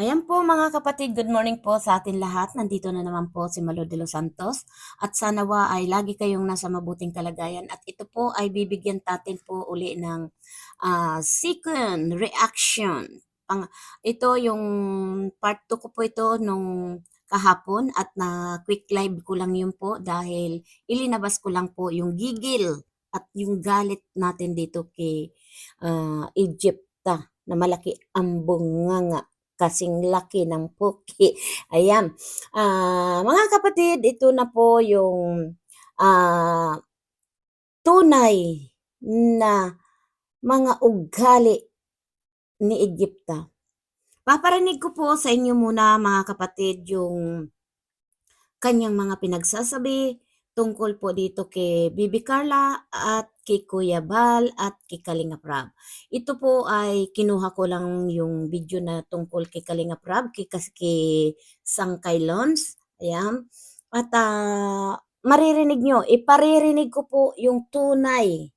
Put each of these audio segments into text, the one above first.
Ayan po mga kapatid, good morning po sa atin lahat. Nandito na naman po si Malo de los Santos. At sana wa ay lagi kayong nasa mabuting kalagayan. At ito po ay bibigyan natin po uli ng ah, second reaction. Pang, ito yung part 2 ko po ito nung kahapon. At na quick live ko lang yun po dahil ilinabas ko lang po yung gigil at yung galit natin dito kay ah, Egypta na malaki ang bunganga kasing laki ng puki. Ayan. Ah, mga kapatid, ito na po yung ah, tunay na mga ugali ni Egypta. Paparinig ko po sa inyo muna mga kapatid yung kanyang mga pinagsasabi tungkol po dito kay Bibi Carla at kay Kuya Bal at kay Kalinga Prab. Ito po ay kinuha ko lang yung video na tungkol kay Kalinga Prab, kay, kay Sangkay Lons. Ayan. At ah, maririnig nyo, iparirinig ko po yung tunay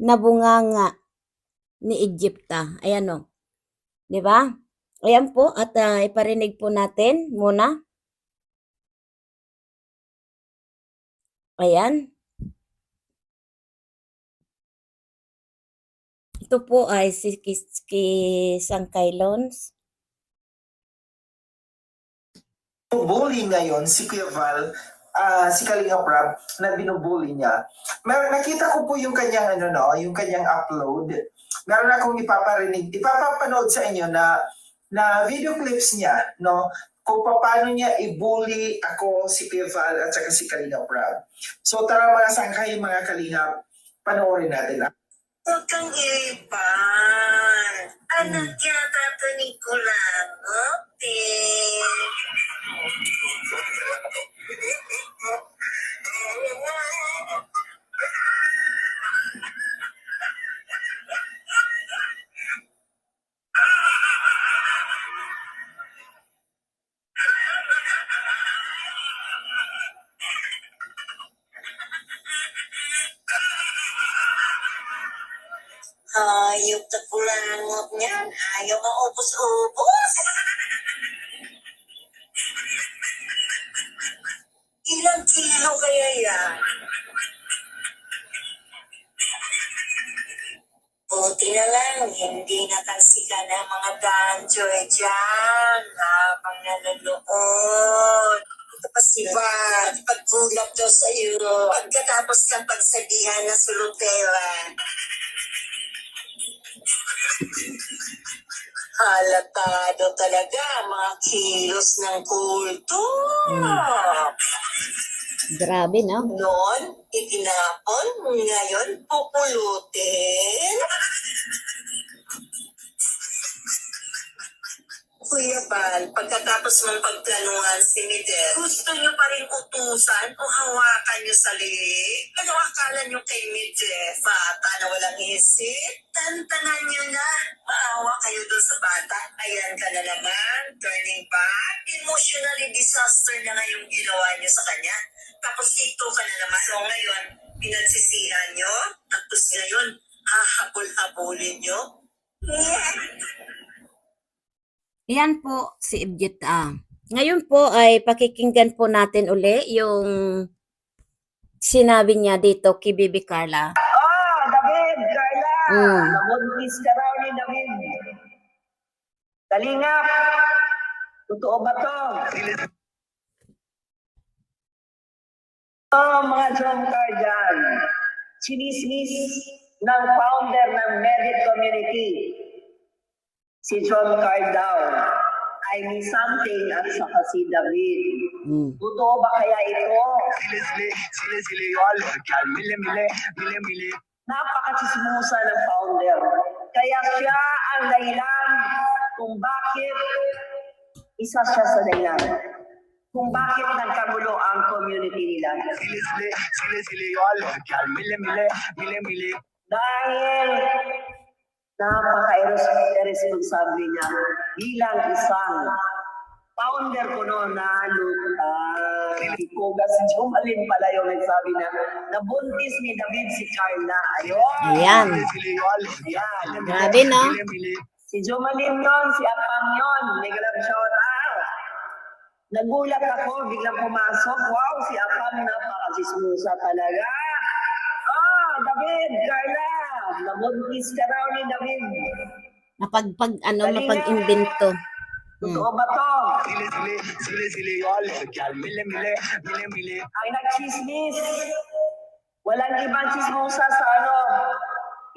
na bunganga ni Egypta. Ayan o. Di ba? Ayan po, at ah, iparinig po natin muna. Ayan. Ito po ay si, Sangkay Lons. bully ngayon si Kuya Val, ah, si Kalinga Prab, na binubully niya. Mer nakita ko po yung kanyang ano no, yung kanyang upload. Meron akong ipaparinig, ipapapanood sa inyo na na video clips niya, no, kung paano niya i-bully ako si Kuya Val at saka si Kalinga Prab. So tara mga sangkay, mga Kalinga, panoorin natin. ah. Huwag kang iripan. Anak yata ito ni Kulangote. Buti na lang, hindi natalsika ng mga ganjoy dyan habang naluluon. Ito pa si Bad, pagkulap daw sa iyo, pagkatapos kang pagsabihan na sulutera. Halatado talaga mga kilos ng kulto. Grabe, no? Noon, itinapon, ngayon pupulutin. Kuya Bal, pagkatapos mong pagplanuhan si Miguel, gusto niyo pa rin utusan o hawakan niyo sa liig? Ano akala niyo kay Miguel? Bata na walang isip? Tantanan niyo na. Maawa kayo doon sa bata. Ayan ka na naman. Turning back. Emotionally disaster na nga yung ginawa niyo sa kanya. Tapos ito ka na naman. So ngayon, pinagsisihan niyo. Tapos ngayon, hahabol-habulin niyo. Yan po si Egypta. Ngayon po ay pakikinggan po natin uli yung sinabi niya dito kay Bibi Carla. Ah, David, Carla! Mm. Nabuntis ka raw ni David. Kalingap! Totoo ba to? Oh, mga jomcar dyan. Sinismis ng founder ng Merit Community. Si John Cardaw ay may something at saka si David. Mm. Totoo ba kaya ito? Sile sile, sile sile yol, gal mile mile, mile mile. napakasismusa ng founder. Kaya siya ang dahilan kung bakit isa siya sa dahilan. Kung bakit nagkagulo ang community nila. Sile sile, sile sile yol, gal mile mile, mile mile. Dahil napaka-irresponsible niya bilang isang founder ko noon na. Si Kuga, si Jumalin pala yung nagsabi na nabuntis ni David si Carla. Ayun. Ayan. Ayan. Grabe, no? Si Jumalim yon, si Apang yon, may grab shout out. Nagulat ako, biglang pumasok. Wow, si Apang napakasismusa talaga. Ah, David, Carla, nabuntis ka raw ni David. Napagpag, ano, na. mapag-imbento. Hmm. Totoo ba to? Sile sile sile sile yo alle gal mille mille mille mille Ay nagchismis. Walang ibang chismosa sa ano.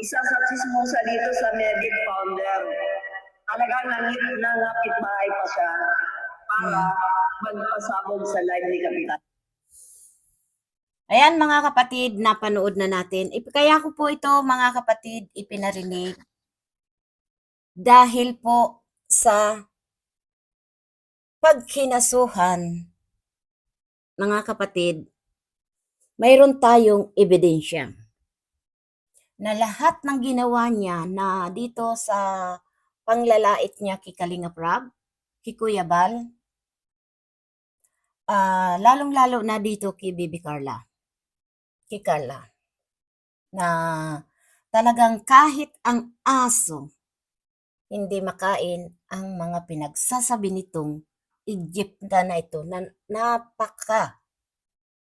Isa sa chismosa dito sa Medic Founder. Talagang nangit nangapit bahay pa siya para magpasabog sa live ni Kapitan. Ayan mga kapatid, napanood na natin. Kaya ko po ito mga kapatid ipinarinig dahil po sa pagkinasuhan mga kapatid, mayroon tayong ebidensya na lahat ng ginawa niya na dito sa panglalait niya kay Kalinga Prab, kay Kuya Bal, ah, lalong-lalo na dito kay Bibi Carla kay Carla na talagang kahit ang aso hindi makain ang mga pinagsasabi nitong Egypta na ito na napaka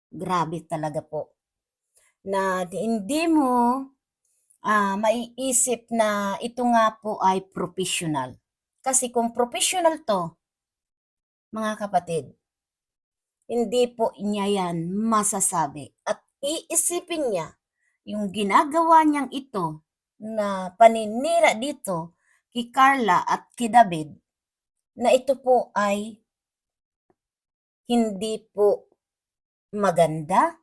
grabe talaga po. Na hindi mo ah, maiisip na ito nga po ay professional. Kasi kung professional to mga kapatid hindi po niya yan masasabi. At iisipin niya yung ginagawa niyang ito na paninira dito kay Carla at kay David na ito po ay hindi po maganda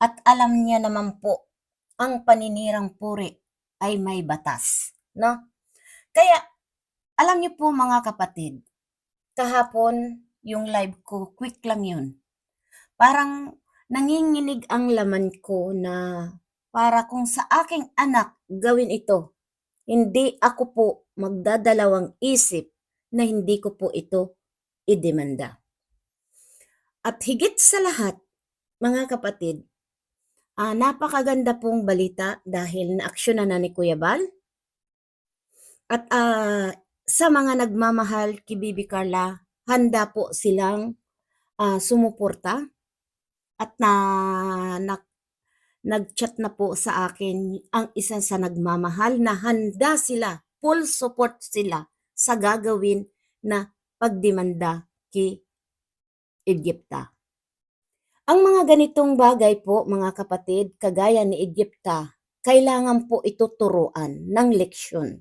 at alam niya naman po ang paninirang puri ay may batas, no? Kaya alam niyo po mga kapatid, kahapon yung live ko, quick lang yun. Parang nanginginig ang laman ko na para kung sa aking anak gawin ito, hindi ako po magdadalawang isip na hindi ko po ito idemanda. At higit sa lahat, mga kapatid, ah, napakaganda pong balita dahil naaksyonan na ni Kuya Bal. At ah, sa mga nagmamahal kay Carla, handa po silang ah, sumuporta at na, na nag-chat na po sa akin ang isa sa nagmamahal na handa sila, full support sila sa gagawin na pagdemanda kay Egypta. Ang mga ganitong bagay po, mga kapatid, kagaya ni Egypta, kailangan po ito turuan ng leksyon.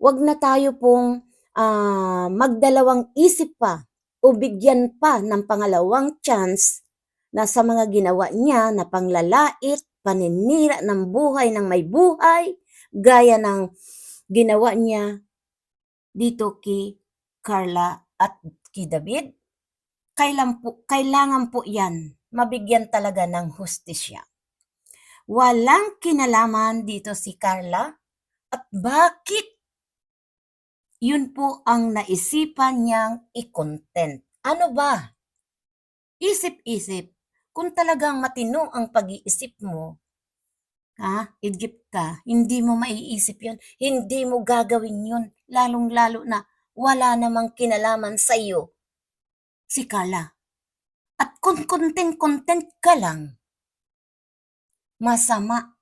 Huwag na tayo pong ah, magdalawang isip pa o bigyan pa ng pangalawang chance na sa mga ginawa niya na panglalait, paninira ng buhay ng may buhay, gaya ng ginawa niya dito kay Carla at kay David. Kailan po, kailangan po yan mabigyan talaga ng hustisya. Walang kinalaman dito si Carla at bakit yun po ang naisipan niyang i-content. Ano ba? Isip-isip, kung talagang matino ang pag-iisip mo, ha, Egypt ka, hindi mo maiisip yun, hindi mo gagawin yun, lalong-lalo na wala namang kinalaman sa iyo si Carla. At kung content-content ka lang, masama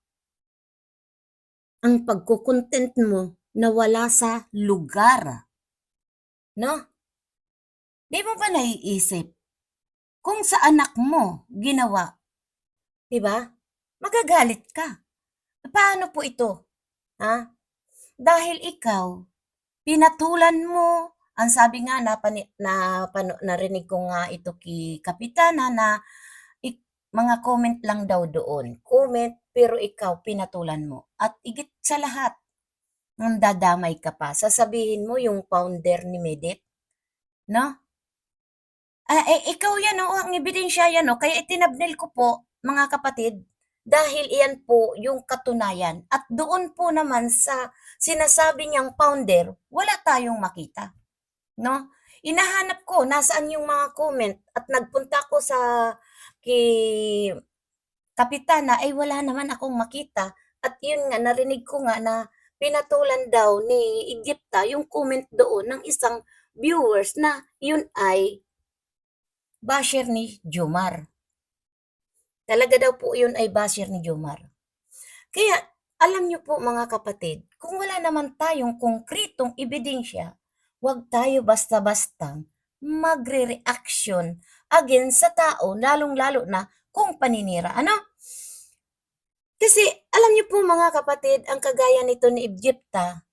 ang pagkukontent mo na wala sa lugar. No? Di mo ba naiisip kung sa anak mo ginawa, di ba? Magagalit ka. Paano po ito? Ha? Dahil ikaw, pinatulan mo, ang sabi nga na, pani, na narinig ko nga ito kay Kapitana na ik, mga comment lang daw doon. Comment, pero ikaw pinatulan mo. At igit sa lahat, ang dadamay ka pa. Sasabihin mo yung founder ni Medit, no? Ah, eh, ikaw yan, oh, ang ebidensya yan, oh. Kaya itinabnil ko po, mga kapatid, dahil iyan po yung katunayan. At doon po naman sa sinasabi niyang founder, wala tayong makita. No? Inahanap ko, nasaan yung mga comment at nagpunta ko sa kay Kapitana, ay wala naman akong makita. At yun nga, narinig ko nga na pinatulan daw ni Egypta yung comment doon ng isang viewers na yun ay basher ni Jomar. Talaga daw po yun ay basher ni Jomar. Kaya alam niyo po mga kapatid, kung wala naman tayong konkretong ebidensya, huwag tayo basta-bastang magre-reaction against sa tao, lalong-lalo na kung paninira. Ano? Kasi alam niyo po mga kapatid, ang kagaya nito ni Egypta,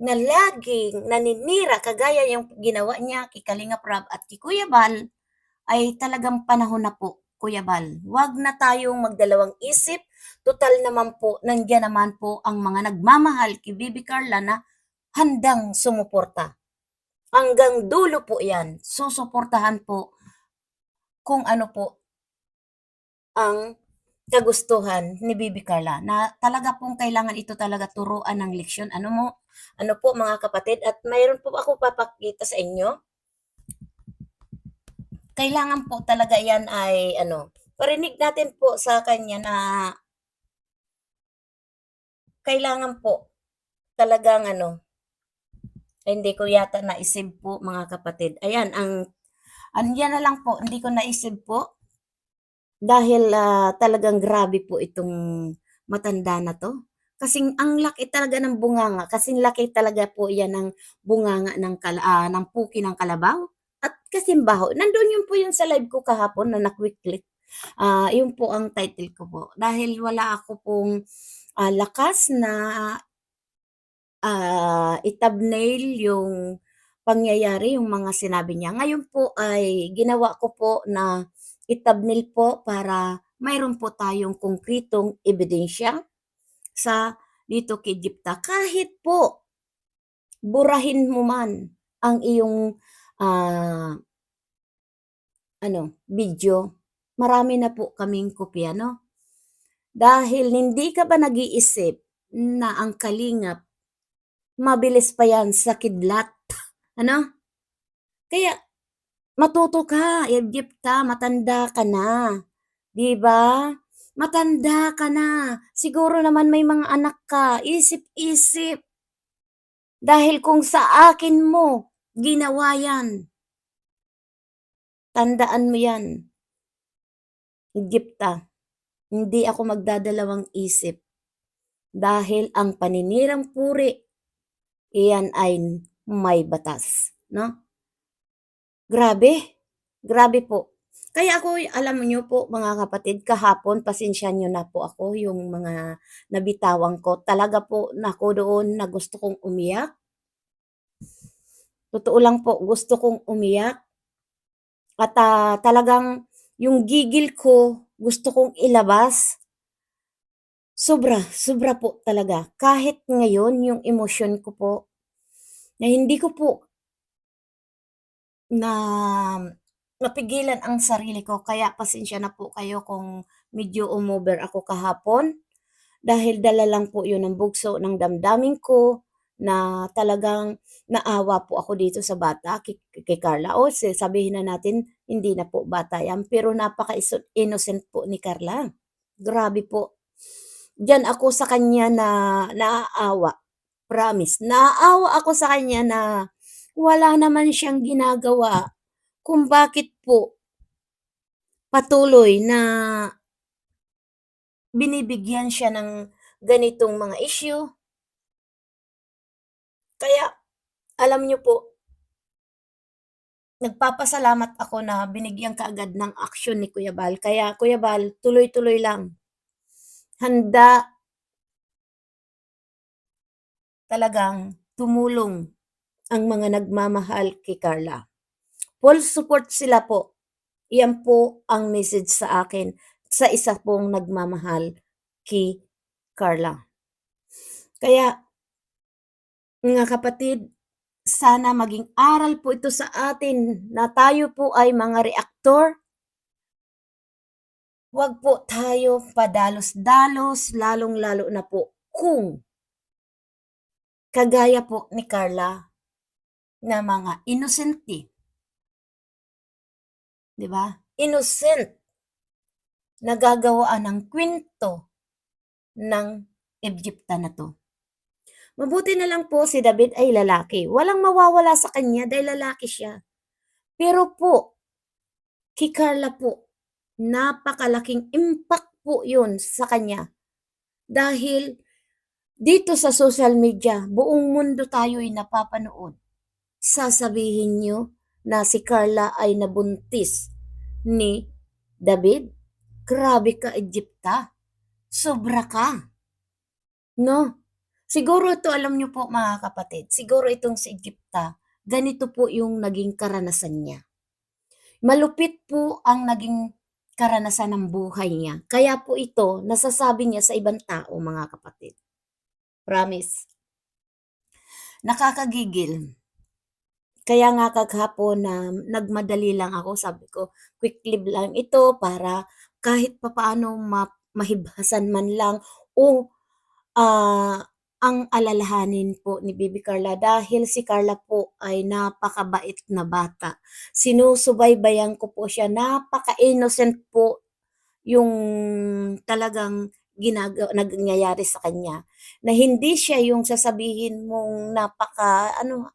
na laging naninira kagaya yung ginawa niya kay Kalinga Prab at kay Kuya Bal, ay talagang panahon na po, Kuya Bal. Huwag na tayong magdalawang isip. Total naman po, nandiyan naman po ang mga nagmamahal kay Bibi Carla na handang sumuporta. Hanggang dulo po yan. Susuportahan po kung ano po ang kagustuhan ni Bibi Carla na talaga pong kailangan ito talaga turuan ng leksyon. Ano mo, ano po mga kapatid at mayroon po ako papakita sa inyo. Kailangan po talaga yan ay ano, parinig natin po sa kanya na kailangan po talagang ano, ay, hindi ko yata naisip po mga kapatid. Ayan, ang, andyan na lang po, hindi ko naisip po dahil ah, talagang grabe po itong matanda na to. Kasing ang laki talaga ng bunganga, kasing laki talaga po yan ng bunganga ng, kala, ah, ng puki ng kalabaw. Kasing baho. Nandun yun po yun sa live ko kahapon na na-quick click. Ah, yun po ang title ko po. Dahil wala ako pong ah, lakas na ah, itabnail yung pangyayari, yung mga sinabi niya. Ngayon po ay ginawa ko po na itabnail po para mayroon po tayong konkretong ebidensya sa dito kay Egypta. Kahit po burahin mo man ang iyong ah, ano, video, marami na po kaming kopya, no? Dahil hindi ka ba nag-iisip na ang kalingap mabilis pa yan sa kidlat. Ano? Kaya, matuto ka, Egypta, matanda ka na. Di ba? Matanda ka na. Siguro naman may mga anak ka. Isip-isip. Dahil kung sa akin mo, ginawa yan. Tandaan mo yan. Egypta, hindi ako magdadalawang isip. Dahil ang paninirang puri iyan ay may batas, no? Grabe, grabe po. Kaya ako, alam niyo po mga kapatid, kahapon, pasensya niyo na po ako yung mga nabitawang ko. Talaga po, nako doon na gusto kong umiyak. Totoo lang po, gusto kong umiyak. At ah, talagang yung gigil ko, gusto kong ilabas. Sobra, sobra po talaga. Kahit ngayon, yung emosyon ko po, na hindi ko po na napigilan ang sarili ko. Kaya pasensya na po kayo kung medyo umover ako kahapon. Dahil dala lang po yun ng bugso ng damdamin ko na talagang naawa po ako dito sa bata kay, Carla. O sabihin na natin, hindi na po bata yan. Pero napaka-innocent po ni Carla. Grabe po. Diyan ako sa kanya na naaawa. Promise. Naaawa ako sa kanya na wala naman siyang ginagawa kung bakit po patuloy na binibigyan siya ng ganitong mga issue. Kaya, alam niyo po, nagpapasalamat ako na binigyan kaagad ng action ni Kuya Bal. Kaya, Kuya Bal, tuloy-tuloy lang. Handa talagang tumulong ang mga nagmamahal kay Carla. Full support sila po. Iyan po ang message sa akin sa isa pong nagmamahal kay Carla. Kaya, mga kapatid, sana maging aral po ito sa atin na tayo po ay mga reaktor. Huwag po tayo padalos-dalos, lalong-lalo na po kung kagaya po ni Carla na mga innocente. 'Di ba? Innocent. Nagagawaan ng kwento ng Egypta na to. Mabuti na lang po si David ay lalaki. Walang mawawala sa kanya dahil lalaki siya. Pero po, kay Carla po, napakalaking impact po yun sa kanya. Dahil dito sa social media, buong mundo tayo ay napapanood. Sasabihin nyo na si Carla ay nabuntis ni David? Grabe ka, Egypta. Sobra ka. No? Siguro ito, alam nyo po mga kapatid, siguro itong si Egypta, ganito po yung naging karanasan niya. Malupit po ang naging karanasan ng buhay niya. Kaya po ito, nasasabi niya sa ibang tao, mga kapatid. Promise. Nakakagigil. Kaya nga kaghapon na nagmadali lang ako, sabi ko, quick live lang ito para kahit papaano ma- mahibhasan man lang o ah, ang alalahanin po ni Bibi Carla dahil si Carla po ay napakabait na bata. Sinusubaybayan ko po siya, napaka-innocent po yung talagang ginagawa, nangyayari sa kanya. Na hindi siya yung sasabihin mong napaka, ano,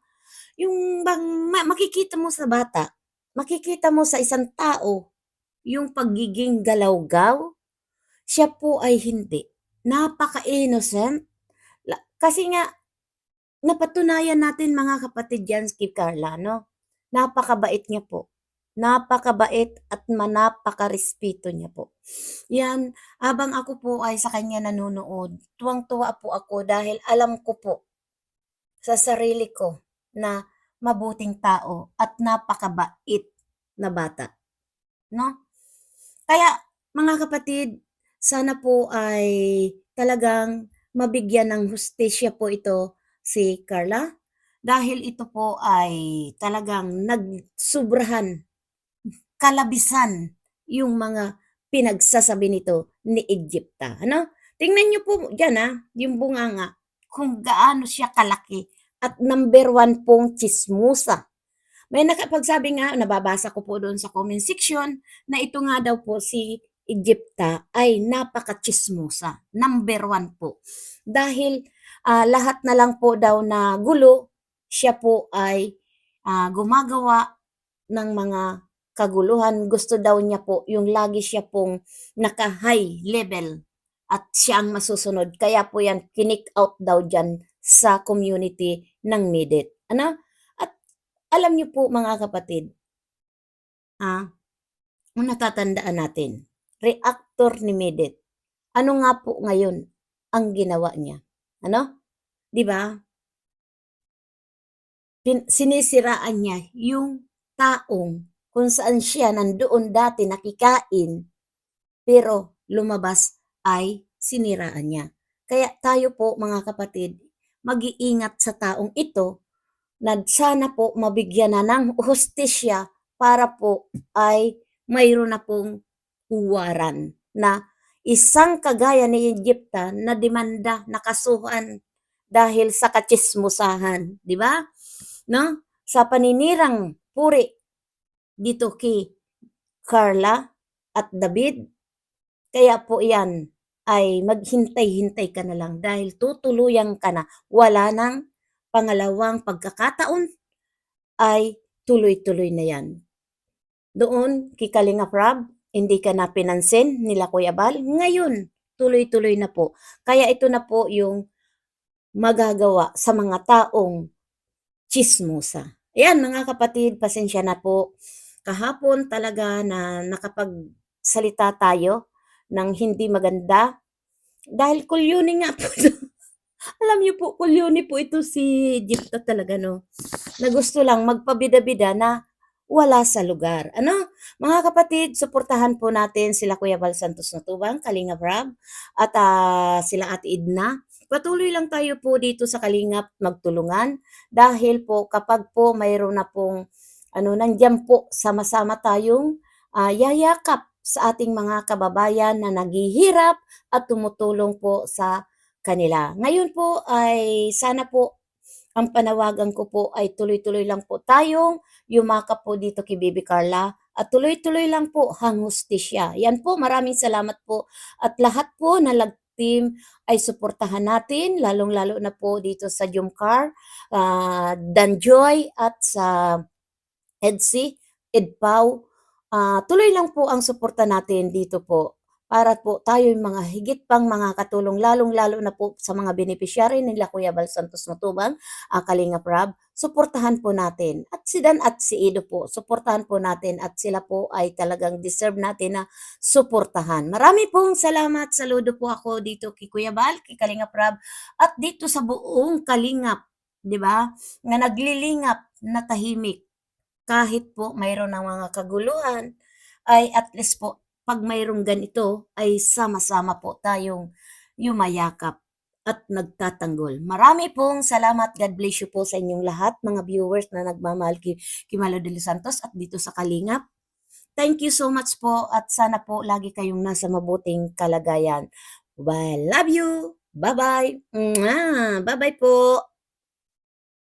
yung bang ma- makikita mo sa bata, makikita mo sa isang tao, yung pagiging galawgaw, siya po ay hindi. Napaka-innocent. La- Kasi nga, napatunayan natin mga kapatid yan, Skip Carla, no? Napakabait niya po. Napakabait at manapaka-respeto niya po. Yan, habang ako po ay sa kanya nanonood, tuwang-tuwa po ako dahil alam ko po sa sarili ko na mabuting tao at napakabait na bata. No? Kaya, mga kapatid, sana po ay talagang mabigyan ng hustisya po ito si Carla dahil ito po ay talagang nagsubrahan, kalabisan yung mga pinagsasabi nito ni Egypta. Ano? Tingnan niyo po dyan ha, yung bunganga, kung gaano siya kalaki at number one pong chismusa. May nakapagsabi nga, nababasa ko po doon sa comment section, na ito nga daw po si Egypta ay napaka-chismosa. Number one po. Dahil ah, lahat na lang po daw na gulo, siya po ay ah, gumagawa ng mga kaguluhan. Gusto daw niya po yung lagi siya pong naka-high level at siya ang masusunod. Kaya po yan, kinik out daw dyan sa community ng Midit. Ano? At alam niyo po mga kapatid, ah, natatandaan natin, reactor ni Midit, ano nga po ngayon ang ginawa niya? Ano? Di ba? Sinisiraan niya yung taong kung saan siya nandoon dati nakikain, pero lumabas ay siniraan niya. Kaya tayo po mga kapatid, mag-iingat sa taong ito na sana po mabigyan na ng hustisya para po ay mayroon na pong huwaran na isang kagaya ni Egypta na demanda nakasuhan dahil sa katsismusahan, di ba? No? Sa paninirang puri dito kay Carla at David. Kaya po yan ay maghintay-hintay ka na lang dahil tutuluyan ka na. Wala nang pangalawang pagkakataon ay tuloy-tuloy na yan. Doon, kay Kalinga Prab, hindi ka na pinansin nila Kuya Bal. Ngayon, tuloy-tuloy na po. Kaya ito na po yung magagawa sa mga taong chismosa. Ayan mga kapatid, pasensya na po. Kahapon talaga na nakapagsalita tayo ng hindi maganda. Dahil kulyuni nga po. Alam niyo po, kulyuni po ito si Egypta talaga, no? Na gusto lang magpabida-bida na wala sa lugar. Ano? Mga kapatid, suportahan po natin sila Kuya Val Santos Natubang, Kalinga Brab, at ah, sila Ate Idna. Patuloy lang tayo po dito sa Kalingap magtulungan dahil po kapag po mayroon na pong ano nandiyan po sama-sama tayong ah, yayakap sa ating mga kababayan na naghihirap at tumutulong po sa kanila. Ngayon po ay sana po ang panawagan ko po ay tuloy-tuloy lang po tayong yumakap po dito kay Baby Carla at tuloy-tuloy lang po hang hustisya. Yan po, maraming salamat po at lahat po na lag- team ay suportahan natin, lalong-lalo na po dito sa Jumcar, ah, Danjoy at sa EDSI, EDPAW. Ah, tuloy lang po ang suporta natin dito po para po tayo yung mga higit pang mga katulong lalong-lalo na po sa mga beneficiary nila Kuya Bal Santos Matubang, uh, Kalingap Rab, suportahan po natin. At si Dan at si Ido po, suportahan po natin at sila po ay talagang deserve natin na suportahan. Marami pong salamat. Saludo po ako dito kay Kuya Bal, kay Kalingap Rab at dito sa buong Kalingap, 'di ba? Na naglilingap na tahimik kahit po mayroon ng mga kaguluhan ay at least po pag mayroong ganito ay sama-sama po tayong yumayakap at nagtatanggol. Marami pong salamat. God bless you po sa inyong lahat, mga viewers na nagmamahal kay, kay Malo de los Santos at dito sa Kalingap. Thank you so much po at sana po lagi kayong nasa mabuting kalagayan. Bye. Love you. Bye-bye. Bye-bye po.